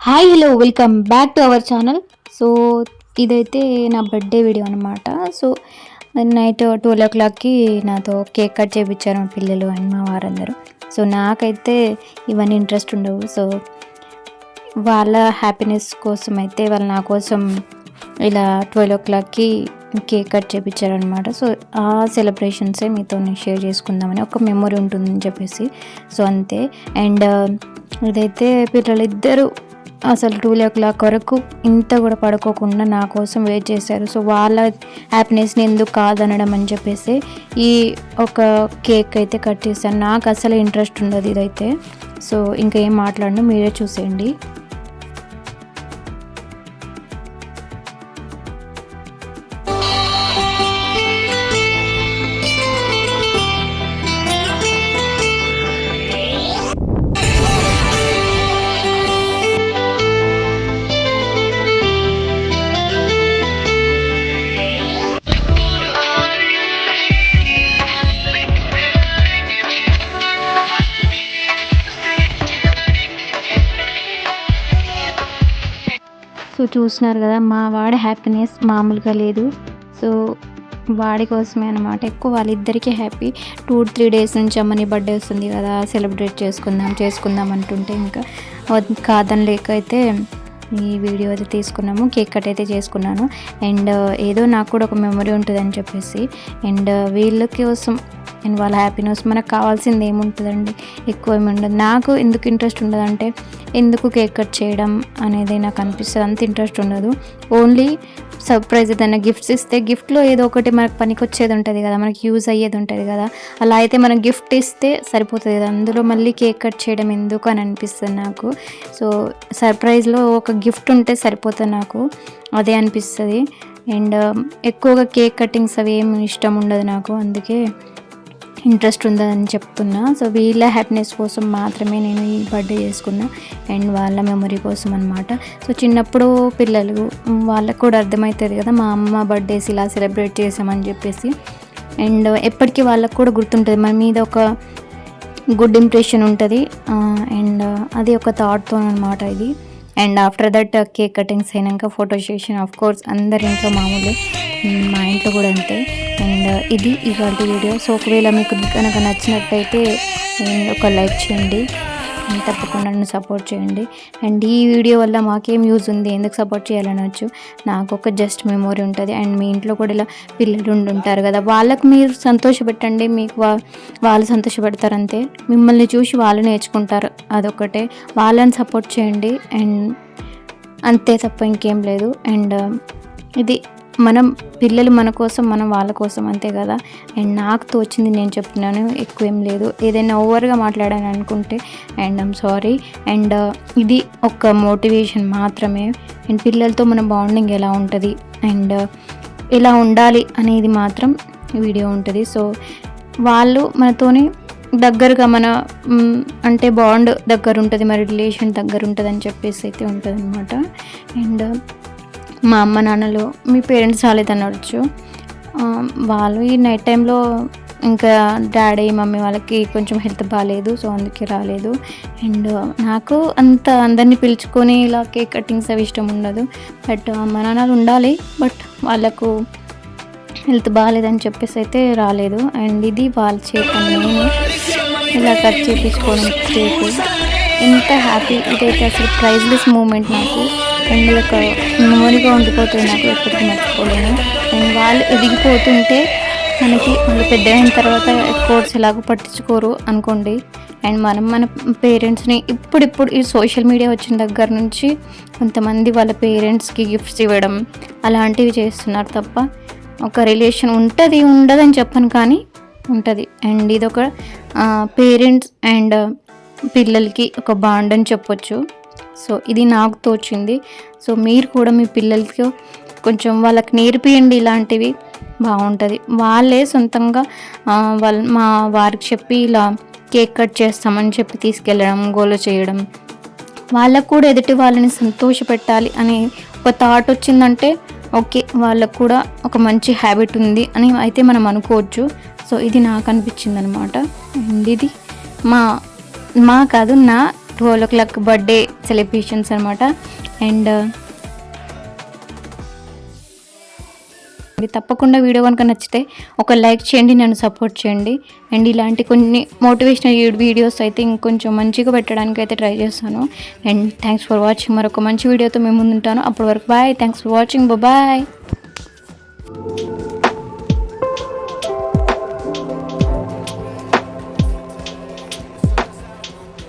Hi hello welcome back to our channel so ఇదైతే నా birthday video అనమాట so night twelve ఓ క్లాక్కి నాతో కేక్ కట్ చేయించారు మా పిల్లలు అండ్ మా వారందరూ. సో నాకైతే ఇవన్నీ ఇంట్రెస్ట్ ఉండవు. సో వాళ్ళ హ్యాపీనెస్ కోసం అయితే వాళ్ళు నా కోసం ఇలా ట్వెల్వ్ ఓ క్లాక్కి కేక్ కట్ చేయించారనమాట సో ఆ సెలబ్రేషన్సే మీతో షేర్ చేసుకుందామని ఒక మెమొరీ ఉంటుందని చెప్పేసి. సో అంతే. అండ్ ఇదైతే పిల్లలిద్దరూ అసలు టూ ఓ క్లాక్ వరకు ఇంత కూడా పడుకోకుండా నా కోసం వెయిట్ చేశారు. సో వాళ్ళ హ్యాపీనెస్ని ఎందుకు కాదనడం అని చెప్పేసి ఈ ఒక కేక్ అయితే కట్ చేశాను నాకు అసలు ఇంట్రెస్ట్ ఉండదు ఇదైతే. సో ఇంకా ఏం మాట్లాడను మీరే చూసేయండి. సో చూస్తున్నారు కదా మా వాడి హ్యాపీనెస్ మామూలుగా లేదు. సో వాడి కోసమే అనమాట ఎక్కువ వాళ్ళిద్దరికీ హ్యాపీ టూ త్రీ డేస్ నుంచి అమ్మని బర్త్డే వస్తుంది కదా సెలబ్రేట్ చేసుకుందాం చేసుకుందాం అంటుంటే ఇంకా కాదని లేక అయితే ఈ వీడియో అయితే తీసుకున్నాము కేక్ కట్ అయితే చేసుకున్నాను. అండ్ ఏదో నాకు కూడా ఒక మెమరీ ఉంటుందని చెప్పేసి. అండ్ వీళ్ళ కోసం అండ్ వాళ్ళ హ్యాపీనెస్ మనకు కావాల్సింది ఏముంటుందండి? ఎక్కువ ఏమి ఉండదు నాకు ఎందుకు ఇంట్రెస్ట్ ఉండదంటే ఎందుకు కేక్ కట్ చేయడం అనేది నాకు అనిపిస్తుంది. అంత ఇంట్రెస్ట్ ఉండదు. ఓన్లీ సర్ప్రైజ్ ఏదైనా గిఫ్ట్స్ ఇస్తే గిఫ్ట్లో ఏదో ఒకటి మనకు పనికి వచ్చేది ఉంటుంది కదా మనకి యూజ్ అయ్యేది ఉంటుంది కదా అలా అయితే మనం గిఫ్ట్ ఇస్తే సరిపోతుంది కదా. అందులో మళ్ళీ కేక్ కట్ చేయడం ఎందుకు అని అనిపిస్తుంది నాకు. సో సర్ప్రైజ్లో ఒక గిఫ్ట్ ఉంటే సరిపోతుంది నాకు. అదే అనిపిస్తుంది. అండ్ ఎక్కువగా కేక్ కటింగ్స్ అవి ఏమి ఇష్టం ఉండదు నాకు. అందుకే ఇంట్రెస్ట్ ఉందని చెప్తున్నా. సో వీళ్ళ హ్యాపీనెస్ కోసం మాత్రమే నేను ఈ బర్త్డే చేసుకున్నా. అండ్ వాళ్ళ మెమరీ కోసం అనమాట సో చిన్నప్పుడు పిల్లలు వాళ్ళకు కూడా అర్థమవుతుంది కదా మా అమ్మ బర్త్డేస్ ఇలా సెలబ్రేట్ చేసామని చెప్పేసి. అండ్ ఎప్పటికీ వాళ్ళకు కూడా గుర్తుంటుంది మన మీద ఒక గుడ్ ఇంప్రెషన్ ఉంటుంది. అండ్ అది ఒక థాట్తో అనమాట ఇది. And after that cake cuttings అయినాక ఫోటో సెషన్ ఆఫ్ కోర్స్ అందరి ఇంట్లో మామూలు మా ఇంట్లో కూడా అంతే. అండ్ ఇది ఇవాళ వీడియో. సో ఒకవేళ మీకు కనుక నచ్చినట్టయితే ఒక లైక్ చేయండి. తప్పకుండా నన్ను సపోర్ట్ చేయండి. అండ్ ఈ వీడియో వల్ల మాకేం యూజ్ ఉంది ఎందుకు సపోర్ట్ చేయాలనొచ్చు నాకు ఒక జస్ట్ మెమొరీ ఉంటుంది. అండ్ మీ ఇంట్లో కూడా ఇలా పిల్లలు ఉండి ఉంటారు కదా వాళ్ళకు మీరు సంతోషపెట్టండి మీకు వా- వాళ్ళు సంతోషపెడతారు అంతే మిమ్మల్ని చూసి వాళ్ళు నేర్చుకుంటారు అదొకటే వాళ్ళని సపోర్ట్ చేయండి. అండ్ అంతే తప్ప ఇంకేం లేదు. అండ్ ఇది మనం పిల్లలు మన కోసం మనం వాళ్ళ కోసం అంతే కదా? అండ్ నాకు తోచింది నేను చెప్తున్నాను ఎక్కువ ఏం లేదు. ఏదైనా ఓవర్గా మాట్లాడాను అనుకుంటే and I'm sorry. And uh, ఇది ఒక మోటివేషన్ మాత్రమే. అండ్ పిల్లలతో మన బాండింగ్ ఎలా ఉంటుంది? అండ్ uh, ఎలా ఉండాలి అనేది మాత్రం వీడియో ఉంటుంది. సో వాళ్ళు మనతోని దగ్గరగా మన అంటే బాండ్ దగ్గర ఉంటుంది మరి రిలేషన్ దగ్గర ఉంటుంది అని చెప్పేసి అయితే ఉంటుంది అనమాట అండ్ మా అమ్మ నాన్నలు మీ పేరెంట్స్ రాలేదనవచ్చు వాళ్ళు ఈ నైట్ టైంలో ఇంకా డాడీ మమ్మీ వాళ్ళకి కొంచెం హెల్త్ బాగాలేదు సో అందుకే రాలేదు. అండ్ నాకు అంత అందరినీ పిలుచుకొని ఇలా కేక్ కటింగ్స్ అవి ఇష్టం ఉండదు. బట్ మా నాన్నలు ఉండాలి బట్ వాళ్ళకు హెల్త్ బాగాలేదని చెప్పేసి అయితే రాలేదు. అండ్ ఇది వాళ్ళ చేత నేను ఇలా కట్ చేపించుకోవడం కేక్. ఎంత హ్యాపీ ఇదైతే అసలు ప్రైజ్లెస్ మూమెంట్ నాకు. అండ్ ఒక మెమొరీగా ఉండిపోతుంది నాకు ఎప్పటికీ మర్చిపోలేను. అండ్ వాళ్ళు ఎదిగిపోతుంటే మనకి వాళ్ళు పెద్ద అయిన తర్వాత కోర్స్ ఎలాగో పట్టించుకోరు అనుకోండి. అండ్ మనం మన పేరెంట్స్ని ఇప్పుడిప్పుడు ఈ సోషల్ మీడియా వచ్చిన దగ్గర నుంచి కొంతమంది వాళ్ళ పేరెంట్స్కి గిఫ్ట్స్ ఇవ్వడం అలాంటివి చేస్తున్నారు తప్ప ఒక రిలేషన్ ఉంటుంది ఉండదని చెప్పను కానీ ఉంటుంది. అండ్ ఇది ఒక పేరెంట్స్ అండ్ పిల్లలకి ఒక బాండ్ అని చెప్పొచ్చు. సో ఇది నాకు తోచింది. సో మీరు కూడా మీ పిల్లలకి కొంచెం వాళ్ళకి నేర్పియండి ఇలాంటివి. బాగుంటుంది. వాళ్ళే సొంతంగా వాళ్ళ మా వారికి చెప్పి ఇలా కేక్ కట్ చేస్తామని చెప్పి తీసుకెళ్ళడం గోల చేయడం. వాళ్ళకు కూడా ఎదుటి వాళ్ళని సంతోషపెట్టాలి అని ఒక థాట్ వచ్చిందంటే ఓకే వాళ్ళకు కూడా ఒక మంచి హ్యాబిట్ ఉంది అని అయితే మనం అనుకోవచ్చు. సో ఇది నాకు అనిపించింది అనమాట అండ్ ఇది మా మా కాదు నా twelve o'clock birthday celebrations అనమాట అండ్ తప్పకుండా వీడియో కనుక నచ్చితే ఒక లైక్ చేయండి నన్ను సపోర్ట్ చేయండి. అండ్ ఇలాంటి కొన్ని మోటివేషనల్ వీడియోస్ అయితే ఇంకొంచెం మంచిగా పెట్టడానికి అయితే ట్రై చేస్తాను. అండ్ థ్యాంక్స్ ఫర్ వాచింగ్ మరొక మంచి వీడియోతో మేము ముందుంటాను. అప్పటి వరకు bye thanks for watching bye